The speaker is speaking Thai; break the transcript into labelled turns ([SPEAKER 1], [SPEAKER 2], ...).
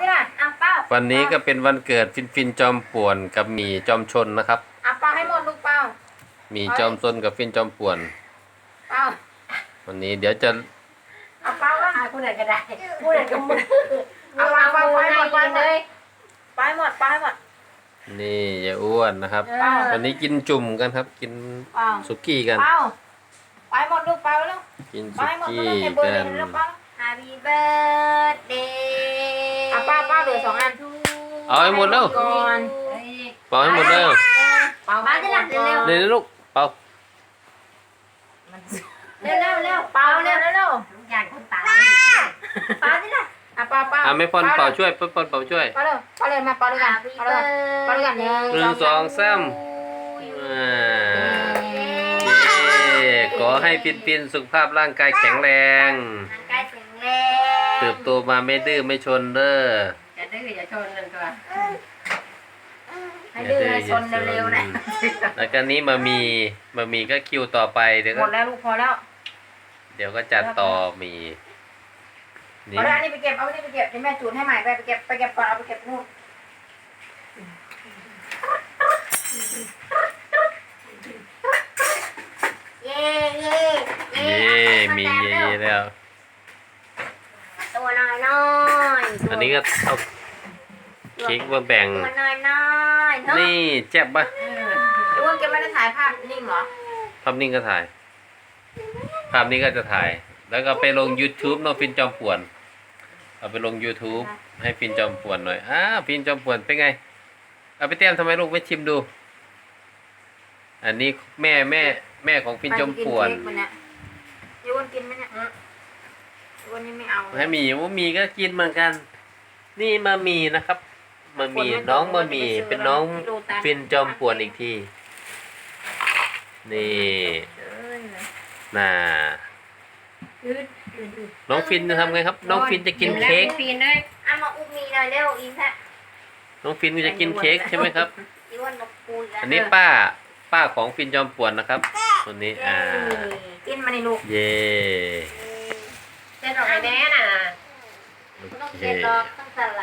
[SPEAKER 1] ที่ไหนอะเป้า
[SPEAKER 2] วันนี้ก็เป็นวันเกิดฟินฟินจอมป่วนกับหมีจอมชนนะครับ
[SPEAKER 1] อะเป้าให้หมดลูกเป้า
[SPEAKER 2] หมีจอมชนกับฟินจอมป่วน
[SPEAKER 1] เป้า
[SPEAKER 2] วันนี้เดี๋ยวจะ
[SPEAKER 1] เอาเป้าก็
[SPEAKER 3] หาผู้ใดก็ได้ผู้ใดก็มือ
[SPEAKER 1] เอาวางวางไว้หมด
[SPEAKER 3] ไป
[SPEAKER 1] วางหม
[SPEAKER 3] เล
[SPEAKER 1] ด
[SPEAKER 3] ย
[SPEAKER 1] ไปหมดไปหมด
[SPEAKER 2] นี่ยายอ้วนนะครับ
[SPEAKER 3] เออ
[SPEAKER 2] วันนี้กินจุ่มกันครับ กิน
[SPEAKER 1] เป้า
[SPEAKER 2] สุกี้กัน
[SPEAKER 1] เป้าไปหมดลูกเป้าแล้ว
[SPEAKER 2] กิน
[SPEAKER 1] ไป
[SPEAKER 2] สุ
[SPEAKER 1] หมด
[SPEAKER 2] กี้
[SPEAKER 1] ไม่ต้องให้เบอร์
[SPEAKER 2] กั
[SPEAKER 1] เดี
[SPEAKER 2] น
[SPEAKER 1] ยวแล้วเป้า
[SPEAKER 3] Happy birthday
[SPEAKER 1] อะเป้าเป้าเหลือสองอัน
[SPEAKER 2] เอาให้หมดแล้ว
[SPEAKER 1] ก่อน
[SPEAKER 2] เป่าให้หมดแล้ว
[SPEAKER 1] เป้า
[SPEAKER 3] บ้านที่หลังเร็ว
[SPEAKER 2] นี่ลูกเป่า
[SPEAKER 3] เร็วเร็วเร็ว
[SPEAKER 1] เป้าเร็วเร็วเร็ว
[SPEAKER 3] ทุกอย่างคนตาย
[SPEAKER 1] เป้าที่ไหนอะเป้าเป้า
[SPEAKER 2] อะไม่พอนเป่าช่วยไม่พอนเป่าช่วย
[SPEAKER 1] เป้าเร็วเป้าเร็วมาเป้าด้วยกัน
[SPEAKER 3] Happy
[SPEAKER 1] เป้าเร็วเป้าด้วยกันหนึ่ง
[SPEAKER 2] หนึ่งสองสามอ่าเย้ขอให้ฟินฟินสุขภาพร่างกายแข็งแรง
[SPEAKER 3] ร่างกายแข็งแรง
[SPEAKER 2] เติบโตมาไม่ดื้อไม่ชนเด้อ
[SPEAKER 3] อย่าดื้ออย่าชนกันตัวให้ดื้อให้ชนเร็วๆนะ
[SPEAKER 2] แล้วก็นี้มามีมามีก็คิวต่อไปเดี๋ยว
[SPEAKER 1] หม
[SPEAKER 2] ก็
[SPEAKER 1] ดแล้วลูกพอแล้ว
[SPEAKER 2] เดี๋ยวก็จัดต่อมีนี่
[SPEAKER 1] เอาแล้วอันนี้ไปเก็บเอาอันนี้ไปเก็บเดี๋ยวแม่จูนให้ใหม่ไปไปเก็บไปเก็บก่อนเอาไปเก็บนู่น
[SPEAKER 3] เย่เย่
[SPEAKER 2] เย่มีเย่แล้ว
[SPEAKER 3] ตัวน้อยน้อย
[SPEAKER 2] อันนี้ก็เอาเค้กมาแบ่ง
[SPEAKER 3] ตัวน้อยน้อยเนาะ
[SPEAKER 2] นี่แจ็บปะ
[SPEAKER 1] ดูว่าเก็บไม่ได้ถ่ายภาพนิ่งเหรอ
[SPEAKER 2] ภาพนิ่งก็ถ่าย ภาพนี้ก็จะถ่าย แล้วก็ไปลง YouTube เนาะฟินจอมป่วน เอาไปลง YouTube ให้ฟินจอมป่วนหน่อยอ้าฟินจอมป่วนเป็นไง เอาไปเต้มทำไมลูกไม่ชิมดู อันนี้แม่แม่แม่ของฟินจอมป่วน
[SPEAKER 1] ไปกินเค้กมันเนี่ยยูวันกินไหมเนี่ยยูวันนี้ไม่เอา
[SPEAKER 2] ให้หมีว่ามีก็กินเหมือนกัน นี่มามีนะครับ มามีน้องมามีเป็นน้องฟินจอมป่วนอีกที นี่น่าน้องฟินจะทำไงครับ น้องฟินจะกินเค้ก
[SPEAKER 3] ฟินด้วยเอามาอุ้มมีหน่อยเร็วอินทะ
[SPEAKER 2] น้องฟินจะกินเค้กใช่ไหมครับ
[SPEAKER 3] อีวันมาปูกั
[SPEAKER 2] อันนี้ป้าป้าของฟินจอมป่วนนะครับคนนี้อ่า
[SPEAKER 1] กินมาในลูก
[SPEAKER 2] เย่
[SPEAKER 3] เส้นออกไปแน่น่ะ
[SPEAKER 2] โอ